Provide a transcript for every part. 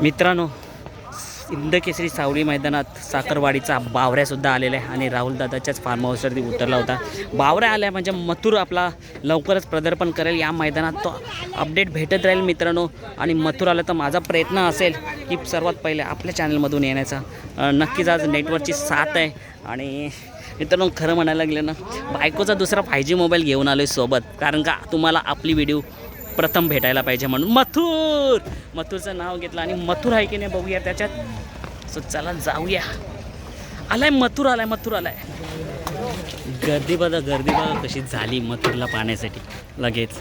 मित्रांनो इंदकेसरी सावळी मैदानात साखरवाडीचा बावऱ्यासुद्धा आलेला आहे आणि राहुल दादाच्याच फार्म हाऊसवरती उतरला होता. बावऱ्या आल्या म्हणजे मथुर आपला लवकरच प्रदर्पण करेल. या मैदानात तो अपडेट भेटत राहील मित्रांनो. आणि मथुर आलं तर माझा प्रयत्न असेल की सर्वात पहिले आपल्या चॅनलमधून येण्याचा. नक्कीच आज नेटवर्कची साथ आहे. आणि मित्रांनो खरं म्हणायला गेलं ना बायकोचा दुसरा फाय जी मोबाईल घेऊन आलो आहे सोबत. कारण का तुम्हाला आपली व्हिडिओ प्रथम भेटायला पाहिजे म्हणून. मथुर! मथुरचं नाव घेतलं आणि मथुर आहे की नाही बघूया त्याच्यात. सो चला जाऊया. आलाय मथुर आलाय मथुर आलाय. गर्दी बघा गर्दी बघा कशी झाली मथुरला पाहण्यासाठी. लगेच.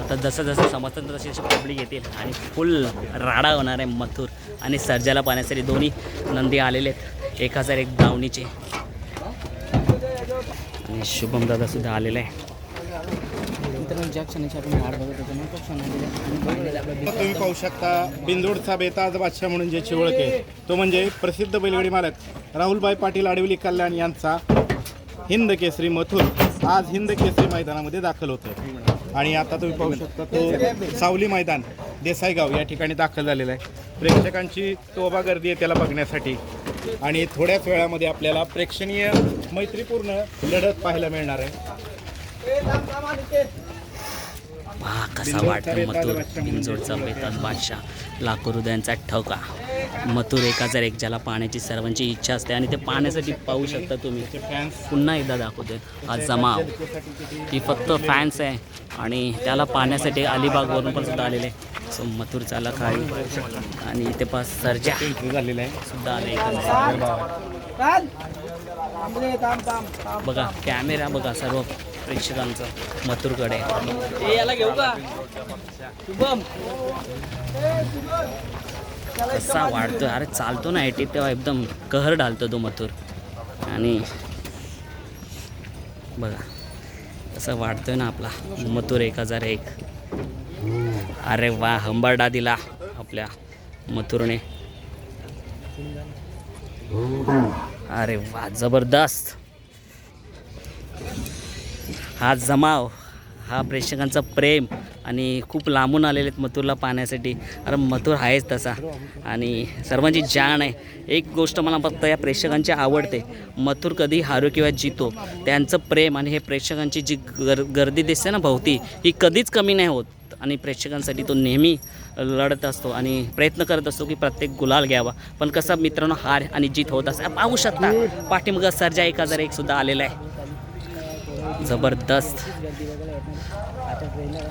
आता जसं जसं समजतं तसे तसे पब्लिक येतील आणि फुल राडा होणार आहे मथुर आणि सर्जाला पाहण्यासाठी दोन्ही नंदी आलेले आहेत. एक हजार एक दावणीचे. आणि शुभम दादा सुद्धा आलेला आहे. मित्रांनो ज्या क्षणाची आपण बघत होतो ना तुम्ही पाहू शकता बिंदोडचा बेताज बादशाह म्हणून ज्याची ओळख आहे तो म्हणजे प्रसिद्ध बैलगाडी मालक राहुलभाई पाटील आडवली कल्याण यांचा हिंद केसरी मथुर आज हिंद केसरी मैदानामध्ये दाखल होतो आणि आता तुम्ही पाहू शकता तो सावली मैदान देसाईगाव या ठिकाणी दाखल झालेला आहे. प्रेक्षकांची तोबा गर्दी आहे त्याला बघण्यासाठी. आणि थोड्याच वेळामध्ये आपल्याला प्रेक्षणीय मैत्रीपूर्ण लढत पाहायला मिळणार आहे. वा कसा वाटतो मथुर. बिंजोडचा बेताज बादशाह. लाखो हृदयांचा ठोका मथुर एक हजार एक ज्याला पाहण्याची सर्वांची इच्छा असते आणि ते पाहण्यासाठी पाहू शकता तुम्ही. पुन्हा एकदा दाखवते हा जमाव. ही फक्त फॅन्स आहे. आणि त्याला पाहण्यासाठी अलिबागवरून पण सुद्धा आलेले सो मथुर चालक आहे. आणि इथे पास सर्जा. झालेला आहे सुद्धा आले. बघा कॅमेरा बघा सर्व. प्रेक्षकांचं मथुरकडे. याला घेऊ का? शुभम. कसा वाढतोय? अरे चालतो ना एटी तेव्हा एकदम कहर ढालतो तो मथुर. आणि बघा कसं वाढतोय ना आपला. मथुर एक हजार एक. अरे वा हंबरडा दिला आपल्या मथुरने. अरे वा जबरदस्त. हा जमाव हा प्रेक्षकांचा प्रेम आणि खूप लांबून आलेले आहेत मथुरला पाहण्यासाठी. अरे मथुर आहेच तसा. आणि सर्वांची जाण आहे. एक गोष्ट मला फक्त या प्रेक्षकांची आवडते. मथुर कधी हारो किंवा जितो त्यांचं प्रेम आणि हे प्रेक्षकांची जी गर गर्दी दिसते ना भोवती ही कधीच कमी नाही होत. आणि प्रेक्षकांसाठी तो नेहमी लढत असतो आणि प्रयत्न करत असतो की प्रत्येक गुलाल घ्यावा. पण कसा मित्रांनो हार आणि जीत होत असं पाहू शकता. पाठीमागं सर्जा एक हजार एक सुद्धा आलेला आहे. जबरदस्त.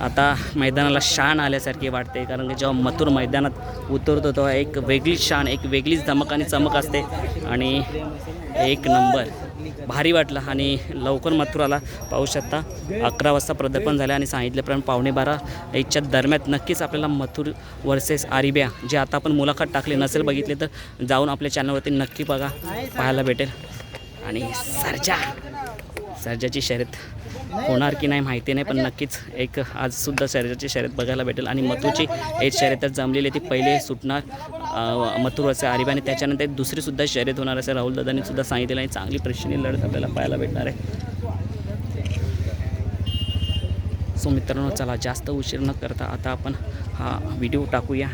आता मैदानाला शान आल्यासारखी वाटते कारण की जेव्हा मथुर मैदानात उतरतो तेव्हा एक वेगळीच शान एक वेगळीच धमक आणि चमक असते. आणि एक नंबर. भारी वाटलं आणि लवकर मथुराला पाहू शकता. अकरा वाजता प्रदर्पण झालं आणि सांगितल्याप्रमाणे पावणे बारा याच्या दरम्यान नक्कीच आपल्याला मथुर वर्सेस आरिब्या जे आता आपण मुलाखत टाकली नसेल बघितले तर जाऊन आपल्या चॅनलवरती नक्की बघा. पाहायला भेटेल. आणि सर्जा! सर्जाची शर्यत होणार की नाही माहिती नाही पण नक्कीच एक आजसुद्धा सर्जाची शर्यत बघायला भेटेल. आणि मथूची एक शर्यतच जमलेली ती पहिले सुटणार मथुर असे आरिबा आणि त्याच्यानंतर दुसरीसुद्धा शर्यत होणार असं राहुल दादांनी सुद्धा सांगितलेलं आहे. चांगली प्रश्नी लढत आपल्याला पाहायला भेटणार आहे. सो मित्रांनो चला जास्त उशीर न करता आता आपण हा व्हिडिओ टाकूया.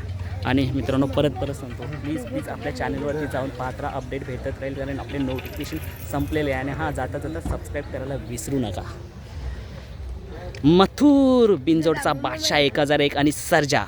आणि मित्रांनो परत परत सांगतो प्लीज प्लीज आपल्या चॅनलवरती जाऊन पात्रा अपडेट भेटत राहील कारण आपले नोटिफिकेशन संपलेले आहे आणि हां जाता जाता सबस्क्राईब करायला विसरू नका. मथुर बिंजोडचा बादशाह एक हजार एक आणि सर्जा.